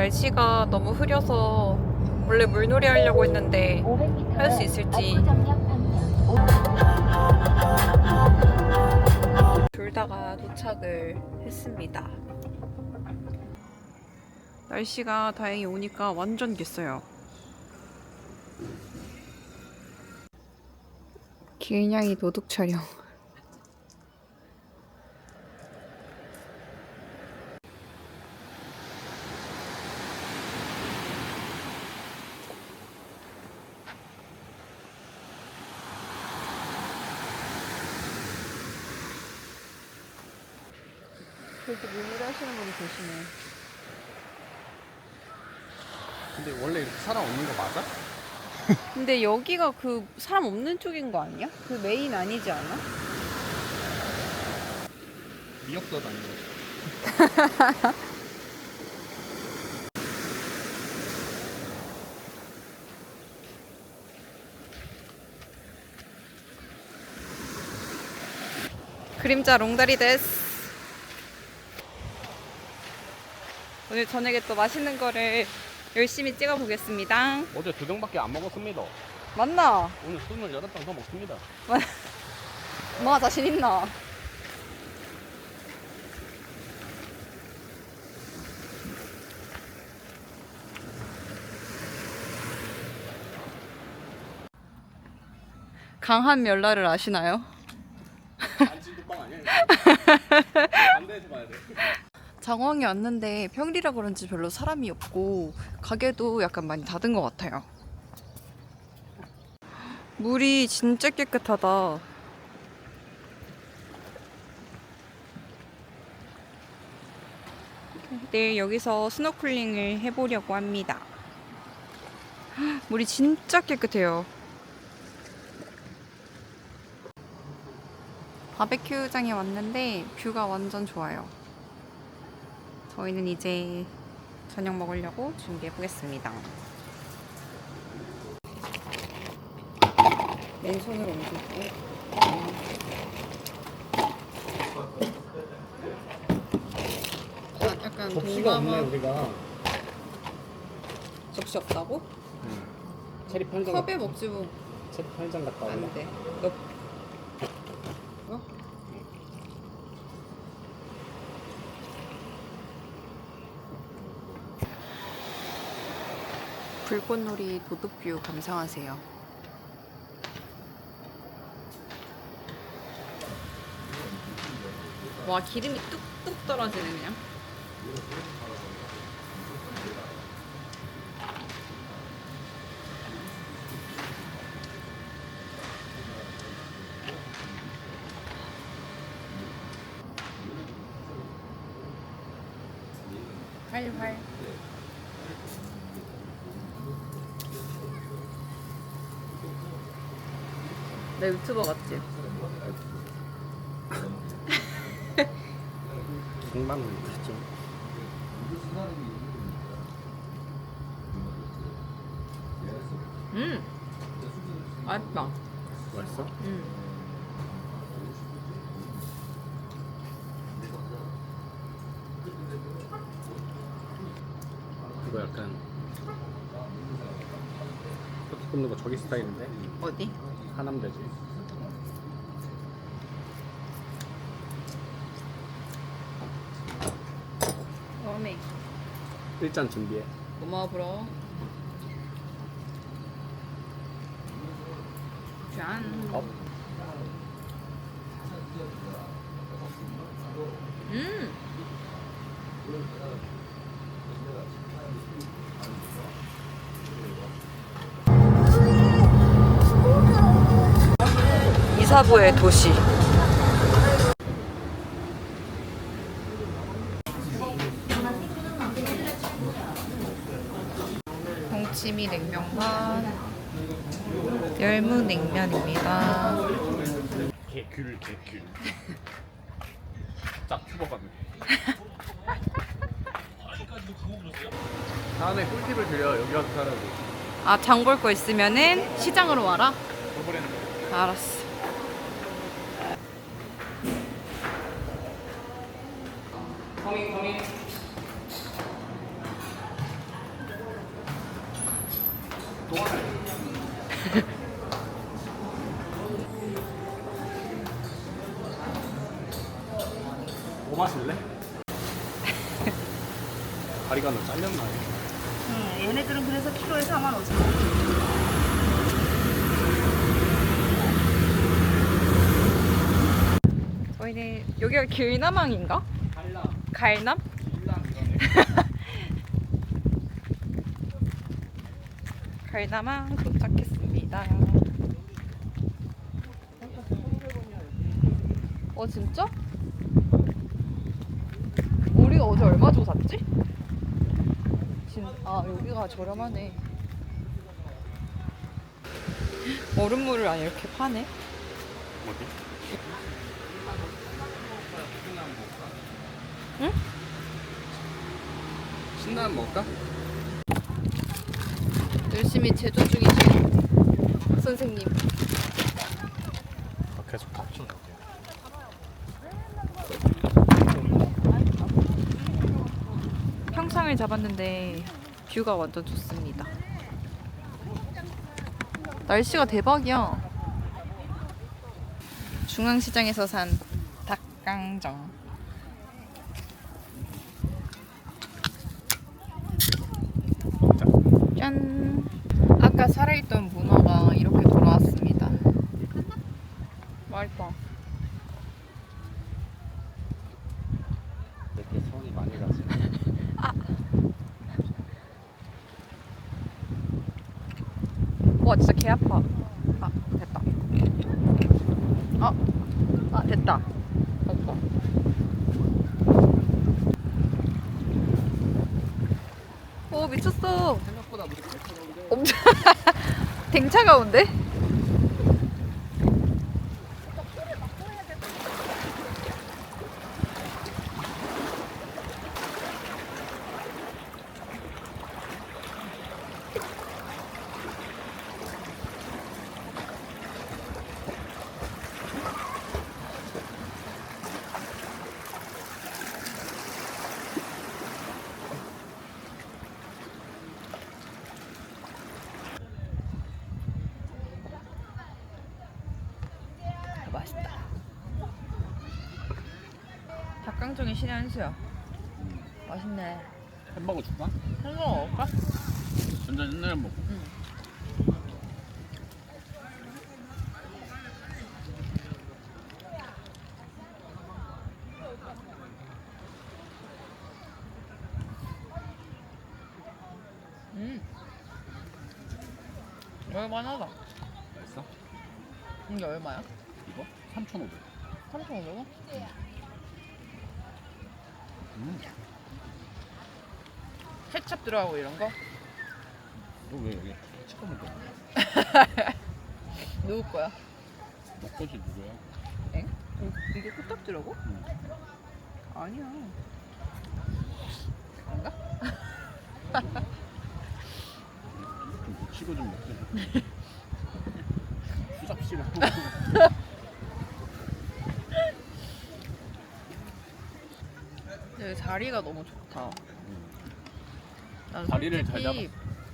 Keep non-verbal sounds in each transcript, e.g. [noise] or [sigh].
날씨가 너무 흐려서 원래 물놀이 하려고 했는데 할 수 있을지 둘 다가 도착을 했습니다. 날씨가 다행히 오니까 완전 겠어요. 길냥이 도둑 촬영. 그렇게 물놀이 하시는 분이 계시네. 근데 원래 이렇게 사람 없는 거 맞아? 근데 여기가 그 사람 없는 쪽인 거 아니야? 그 메인 아니지 않아? 미역도 다니는 거. [laughs] 그림자 롱다리 데스. 오늘 저녁에 또 맛있는 거를 열심히 찍어 보겠습니다. 어제 두 병밖에 안 먹었습니다. 맞나? 오늘 술을 여덟 병더 먹습니다. 엄마가 자신 있나? 강한 멸라를 아시나요? 안진두빵 아니야? 반대에서 봐야 돼. 장황이 왔는데 평일이라 그런지 별로 사람이 없고 가게도 약간 많이 닫은 것 같아요. 물이 진짜 깨끗하다. 내일 여기서 스노클링을 해보려고 합니다. 헉, 물이 진짜 깨끗해요. 바베큐장에 왔는데 뷰가 완전 좋아요. 저희는 이제 저녁 먹으려고 준비해 보겠습니다. 맨손으로 옮기고. 아, 약간 접시가 없네 동남아- 우리가. 접시 없다고? 체리 편장. 컵에 먹지 뭐. 체리 편장 갔다 올라. 안 돼. 불꽃놀이 도둑뷰 감상하세요. 와 기름이 뚝뚝 떨어지네 그냥. 활활. 나 유튜버 같지? 공방은 그렇죠. 음. 맛있다. 맛있어? 음. 이거 약간 토끼 굽는 거 저기 스타일인데 어디? 하남대지. 어메. 일잔 준비해. 고마워 브로. 짠. 업. 이사부의 도시. 동치미 냉면과 열무 냉면입니다. 개귤 개귤. 짝 추버갔네. [laughs] 다음에 꿀팁을 드려 여기 와서 살아도. 아, 장 볼 거 있으면은 시장으로 와라? 저번에는 알았어. 마실래? [laughs] 다리가 너 잘렸나? 응, 얘네들은 그래서 키로에 4만 5천 원. 저희는 여기가 길남항인가? 갈남. 갈남? [laughs] 갈남항 도착했습니다. 어 진짜? 우리가 어제 얼마 주고 샀지? 진, 아 여기가 저렴하네. 얼음물을 안 이렇게 파네? 어디? 응? 신라면 먹을까? 열심히 제조 중이신 선생님. 아, 계속 닥쳐. 평상을 잡았는데 뷰가 완전 좋습니다. 날씨가 대박이야. 중앙시장에서 산 닭강정. 먹자. 짠. 아까 살아있던 문어가 이렇게 돌아왔습니다. 맛있다. 이렇게 손이 많이 가지. 와 진짜 개 아파. 아 됐다. 아, 아 됐다. 됐다. 오 미쳤어. 생각보다 물이. 엄청 [laughs] 댕차가 온데? 닭강정이 신의 한 수야. 맛있네. 햄버거 줄까? 햄버거 먹을까? 전자 옛날에 먹고. 음. 얼마나다. 맛있어? 이게 얼마야? 이거? 3,500. 3,500원? 음. 케찹 들어가고 이런 거? 너 왜 여기 치고 먹어? 누구 거야? 먹것이 누구야? 엥? 이- 이게 코딱지라고? 응. 아니야. 그런가? 좀 묻히고 좀 먹자. [laughs] 수잡 싫어. [laughs] 여기 자리가 너무 좋다. 난 자리를 잘 솔직히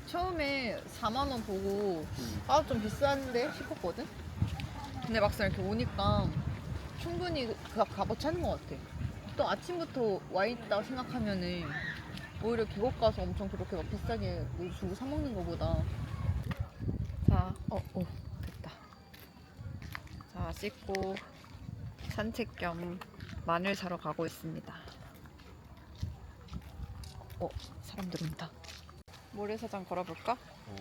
처음에 4만 원 보고 아좀 비싼데 싶었거든. 근데 막상 이렇게 오니까 충분히 그 값어치 하는 것 같아. 또 아침부터 와 있다 생각하면은 오히려 계곡 가서 엄청 그렇게 막 비싸게 뭐 주고 사 먹는 거보다. 자, 어, 어, 됐다. 자, 씻고 산책 겸 마늘 사러 가고 있습니다. 어, 사람들 온다. 모래사장 걸어볼까? 어.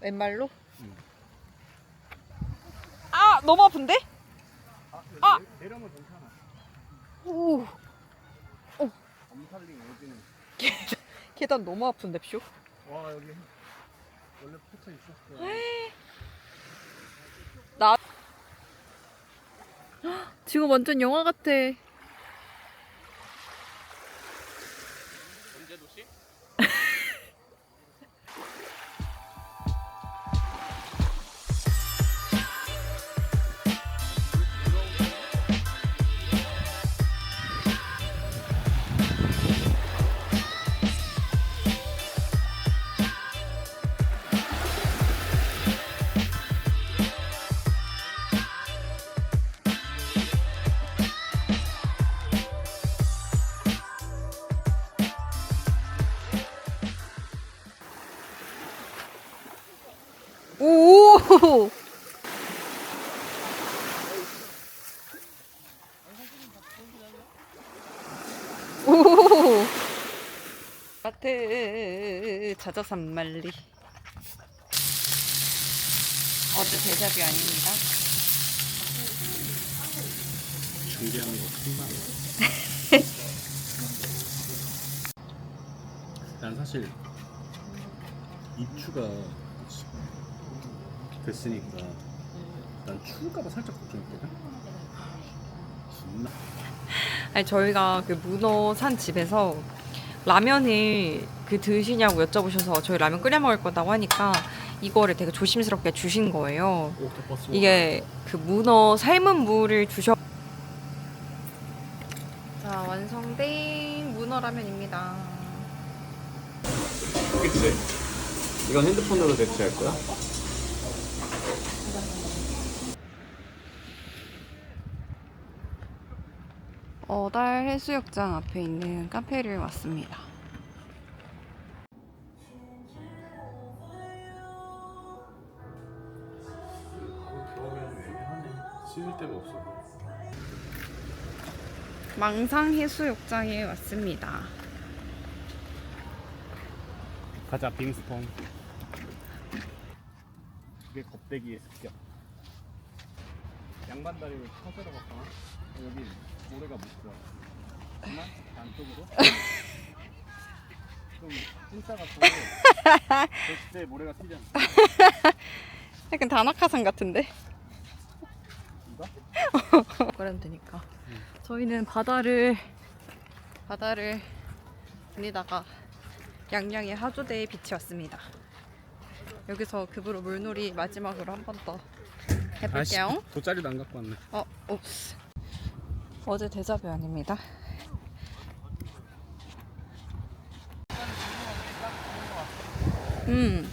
왼말로? 응. 아, 너무 아픈데? 아! 내려면 괜찮아. 오, 엄살링 어디는? [laughs] 계단 너무 아픈데, 표? 와 여기 원래 포차 있었어. [gasps] 지금 완전 영화 같아. 오. 오. 마트 자자 산말리. 어제 대접이 아닙니다. 중계하는 거 큰말 [laughs] 난 사실 입추가 됐으니까 난 추울까봐 살짝 걱정했거든 존나 아니 저희가 그 문어 산 집에서 라면을 그 드시냐고 여쭤보셔서 저희 라면 끓여 먹을 거다고 하니까 이거를 되게 조심스럽게 주신 거예요. 옥토퍼스 이게 그 문어 삶은 물을 주셔. 자 완성된 문어 라면입니다. 그치? 이건 핸드폰으로 대체할 거야? 어달 해수욕장 앞에 있는 카페를 왔습니다. 망상 해수욕장에 왔습니다. 가자 빙스퐁 이게 겁대기의 습격 양반 다리를 찾으러 갔다가 여기 모래가 묻더라 하지만 안쪽으로 좀 찐따 같고 절대 모래가 튀지 않아 약간 다나카산 같은데? 이거? 그러면 되니까. 저희는 바다를 바다를 다니다가 양양의 하조대에 빛이 왔습니다. 여기서 급으로 물놀이 마지막으로 한 번 더 해볼게요. 돗자리도 안 갖고 왔네 어, 옵스. 어제 대자뷰 아닙니다. 음.